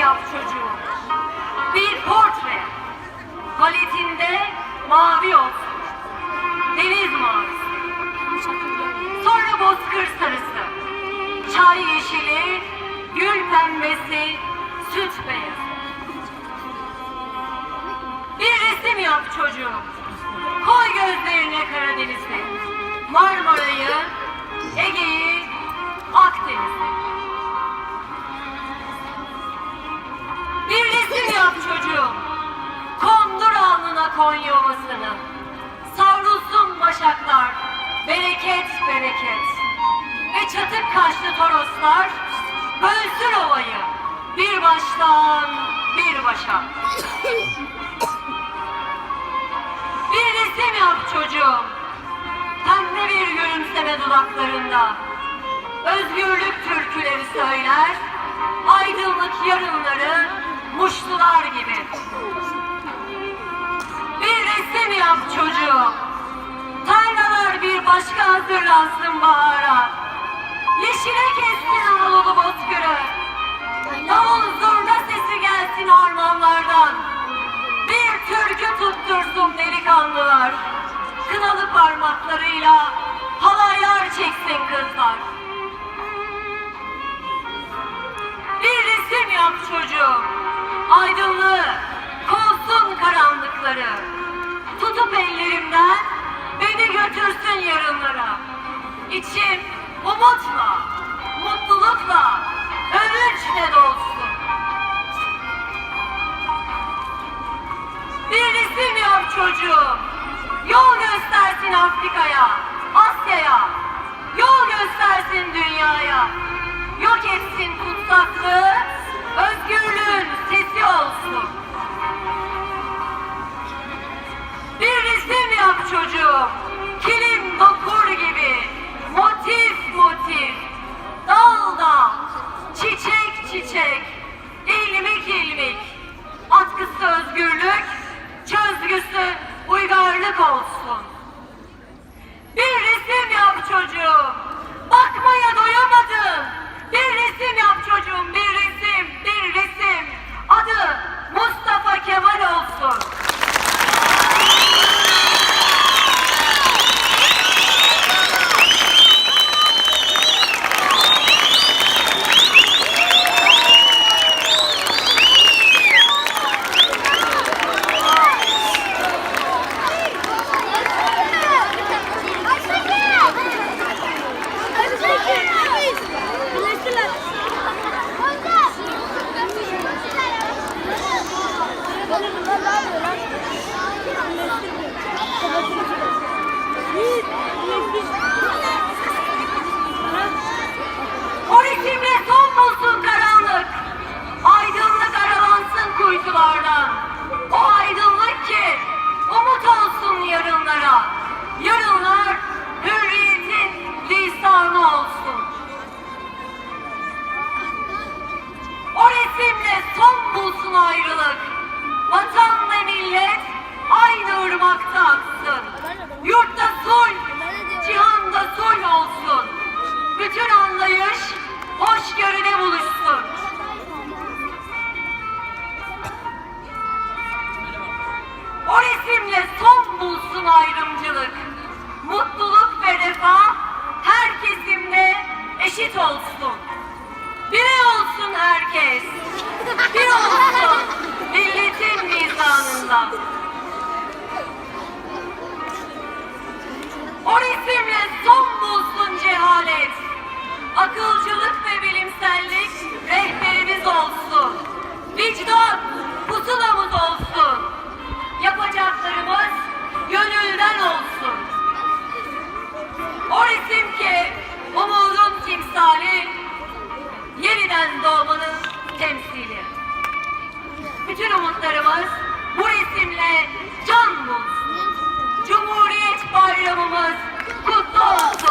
yap çocuğu. Bir portre. Paletinde mavi olsun. Deniz mavisi. Sonra bozkır sarısı. Çay yeşili, gül pembesi, süt beyazı. Bir resim yap çocuğu. Konya Ovası'nı. Savrulsun başaklar, bereket bereket. Ve çatık kaşlı toroslar bölsün ovayı. Bir baştan bir başa. Bir resim yap çocuğum. Pembe bir gülümseme dudaklarında. Özgürlük türküleri söyler. Aydınlık yarınları başka hazırlansın bahara. Yeşile kessin Anadolu bozkırı. Davul zurna sesi gelsin harmanlardan. Bir türkü tuttursun delikanlılar. Kınalı parmaklarıyla İçim umutla, mutlulukla, övünçle dolsun. Bir resim çocuğum. Yol göstersin Afrika'ya, Asya'ya. Yol göstersin dünyaya. Yok etsin kutsaklığı, özgürlüğün olsun. Bir resim yap çocuğum. Bakmaya doyamadım. Bir resim yap çocuğum. Bir resim, bir resim. Adı Mustafa Kemal olsun. O hoşgörüde umutlarımız bu resimle can bulsun. Cumhuriyet bayramımız kutlu olsun.